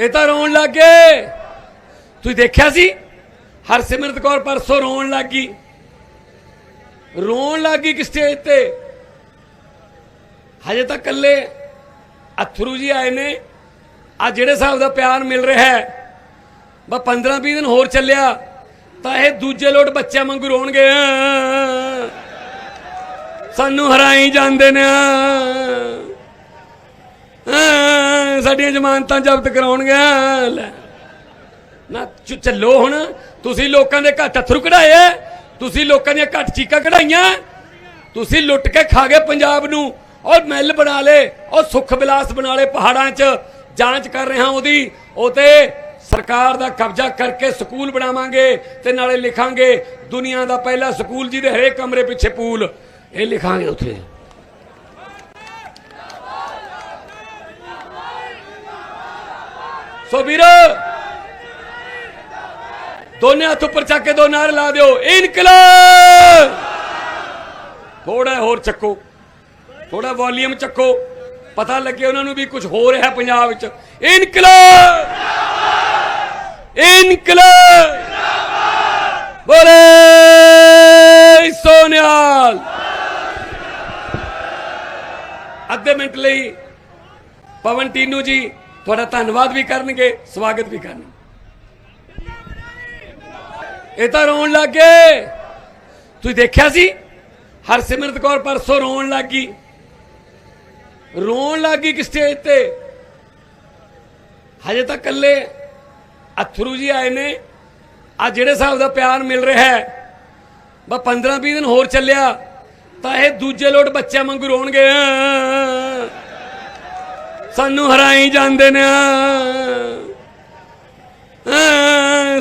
ਇਹ ਤਾਂ ਰੋਣ ਲੱਗ ਗਏ। ਤੁਸੀਂ ਦੇਖਿਆ ਸੀ? ਹਰਸਿਮਰਤ ਕੌਰ ਪਰਸੋਂ ਰੋਣ ਲੱਗ ਗਈ। ਰੋਣ ਲੱਗ ਗਈ ਕਿ ਸਟੇਜ ਤੇ? ਹਜੇ ਤਾਂ ਕੱਲੇ ਅਥਰੂ ਜੀ ਆਏ ਨੇ। ਆ ਜਿਹੜੇ ਹਿਸਾਬ ਦਾ ਪਿਆਰ ਮਿਲ ਰਿਹਾ ਹੈ ਬਸ 15 20 ਦਿਨ ਹੋਰ ਚੱਲਿਆ, ਤਾਂ ਇਹ ਦੂਜੇ ਲੋਟ ਬੱਚਿਆਂ ਵਾਂਗੂ ਰੋਣਗੇ। ਸਾਨੂੰ ਹਰਾਈ ਜਾਂਦੇ ਨੇ। ਹਾਂ, ਸਾਡੀਆਂ ਜ਼ਮਾਨਤਾਂ ਜ਼ਬਤ ਕਰਾਉਣਗੇ ਲੈ। ਨਾ ਚੱਲੋ ਹੁਣ। ਤੁਸੀਂ ਲੋਕਾਂ ਦੇ ਘੱਟ ਅਥਰੂ ਕਢਾਏ ਤੁਸੀਂ ਲੋਕਾਂ ਦੀਆਂ ਘੱਟ ਚੀਕਾਂ ਕਢਾਈਆਂ। ਤੁਸੀਂ ਲੁੱਟ ਕੇ ਖਾ ਗਏ ਪੰਜਾਬ ਨੂੰ। ਔਰ ਮਹਿਲ ਬਣਾ ਲੇ ਔਰ ਸੁੱਖ ਵਿਲਾਸ ਬਣਾ ਲੇ ਪਹਾੜਾਂ 'ਚ। ਜਾਂਚ ਕਰ ਰਹੇ ਹਾਂ ਉਹਦੀ। ਉਹ ਤੇ ਸਰਕਾਰ ਦਾ ਕਬਜ਼ਾ ਕਰਕੇ ਸਕੂਲ ਬਣਾਵਾਂਗੇ ਤੇ ਨਾਲੇ ਲਿਖਾਂਗੇ। ਦੁਨੀਆ ਦਾ ਪਹਿਲਾ ਸਕੂਲ ਜਿਹਦੇ ਹਰੇਕ ਕਮਰੇ ਪਿੱਛੇ ਪੂਲ। ਇਹ ਲਿਖਾਂਗੇ ਉੱਥੇ। ਸੋ ਵੀਰ, ਦੋਨੇ ਹੱਥ ਉੱਪਰ ਚੱਕ ਕੇ ਦੋ ਨਾਰੇ ਲਾ ਦਿਓ। ਇਨਕਲਾਬ! ਥੋੜਾ ਹੋਰ ਚੱਕੋ। ਥੋੜਾ ਵੋਲੀਅਮ ਚੱਕੋ। ਪਤਾ ਲੱਗੇ ਉਹਨਾਂ ਨੂੰ ਵੀ ਕੁਝ ਹੋ ਰਿਹਾ ਪੰਜਾਬ ਵਿੱਚ। ਇਨਕਲਾਬ! ਇਨਕਲਾਬ! ਬੋਲੇ ਸੋਨਿਆਲ! ਅੱਧੇ ਮਿੰਟ ਲਈ ਪਵਨ ਟੀਨੂ ਜੀ ਤੁਹਾਡਾ ਧੰਨਵਾਦ ਵੀ ਕਰਨਗੇ, ਸਵਾਗਤ ਵੀ ਕਰਨਗੇ। ਇਹ ਤਾਂ ਰੋਣ ਲੱਗ ਗਏ। ਤੁਸੀਂ ਦੇਖਿਆ ਸੀ? ਹਰਸਿਮਰਤ ਕੌਰ ਪਰਸੋਂ ਰੋਣ ਲੱਗ ਗਈ। ਰੋਣ ਲੱਗ ਗਈ ਕਿ ਸਟੇਜ ਤੇ? ਹਜੇ ਤਾਂ ਕੱਲੇ ਅਥਰੂ ਜੀ ਆਏ ਨੇ। ਆ ਜਿਹੜੇ ਹਿਸਾਬ ਦਾ ਪਿਆਰ ਮਿਲ ਰਿਹਾ ਹੈ, ਬਸ 15 20 ਦਿਨ ਹੋਰ ਚੱਲਿਆ, ਤਾਂ ਇਹ ਦੂਜੇ ਲੋਟ ਬੱਚਿਆਂ ਵਾਂਗੂ ਰੋਣਗੇ। ਸਾਨੂੰ ਹਰਾਈ ਜਾਂਦੇ ਨੇ।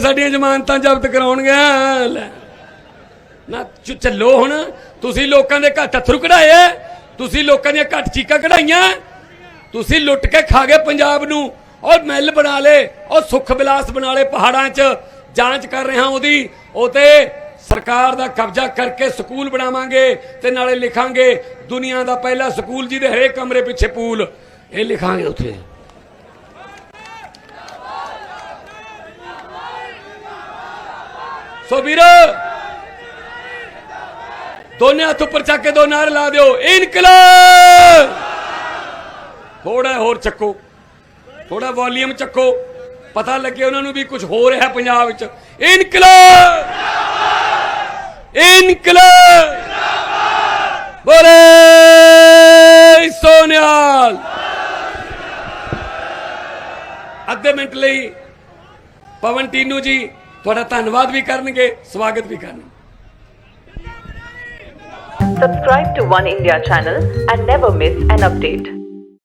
ਸਾਡੀਆਂ ਜ਼ਮਾਨਤਾਂ ਜ਼ਬਤ ਕਰਾਉਣਗੇ। ਨਾ ਚੱਲੋ ਹੁਣ। ਤੁਸੀਂ ਲੋਕਾਂ ਦੇ ਘੱਟ ਅਥਰੂ ਕਢਾਏ। ਤੁਸੀਂ ਲੋਕਾਂ ਦੀਆਂ ਘੱਟ ਚੀਕਾਂ ਕਢਾਈਆਂ। ਤੁਸੀਂ ਲੁੱਟ ਕੇ ਖਾ ਗਏ ਪੰਜਾਬ ਨੂੰ। ਔਰ ਮਹਿਲ ਬਣਾ ਲੇ ਔਰ ਸੁੱਖ ਵਿਲਾਸ ਬਣਾ ਲੇ ਪਹਾੜਾਂ 'ਚ। ਜਾਂਚ ਕਰ ਰਿਹਾ ਉਹਦੀ। ਉਹ ਤੇ ਸਰਕਾਰ ਦਾ ਕਬਜ਼ਾ ਕਰਕੇ ਸਕੂਲ ਬਣਾਵਾਂਗੇ ਤੇ ਨਾਲੇ ਲਿਖਾਂਗੇ। ਦੁਨੀਆ ਦਾ ਪਹਿਲਾ ਸਕੂਲ ਜਿਹਦੇ ਹਰੇਕ ਕਮਰੇ ਪਿੱਛੇ ਪੂਲ। ਇਹ ਲਿਖਾਂਗੇ ਉੱਥੇ। ਸੋ ਵੀਰੋ, ਦੋਨੇ ਹੱਥ ਉੱਪਰ ਚੱਕ ਕੇ ਦੋ ਨਾਰੇ ਲਾ ਦਿਓ। ਇਨਕਲਾਬ! ਥੋੜਾ ਹੋਰ ਚੱਕੋ। ਥੋੜਾ ਵੋਲੀਅਮ ਚੱਕੋ। ਪਤਾ ਲੱਗੇ ਉਹਨਾਂ ਨੂੰ ਵੀ ਕੁਝ ਹੋ ਰਿਹਾ ਪੰਜਾਬ ਵਿੱਚ। ਇਨਕਲਾਬ! ਇਨਕਲਾਬ! ਬੋਲੇ ਸੋਨਿਆਲ! ਅੱਧੇ ਮਿੰਟ ਲਈ ਪਵਨ ਟੀਨੂ ਜੀ ਤੁਹਾਡਾ ਧੰਨਵਾਦ ਵੀ ਕਰਨਗੇ ਸਵਾਗਤ ਵੀ ਕਰਨਗੇ Subscribe to One India channel and never miss an update.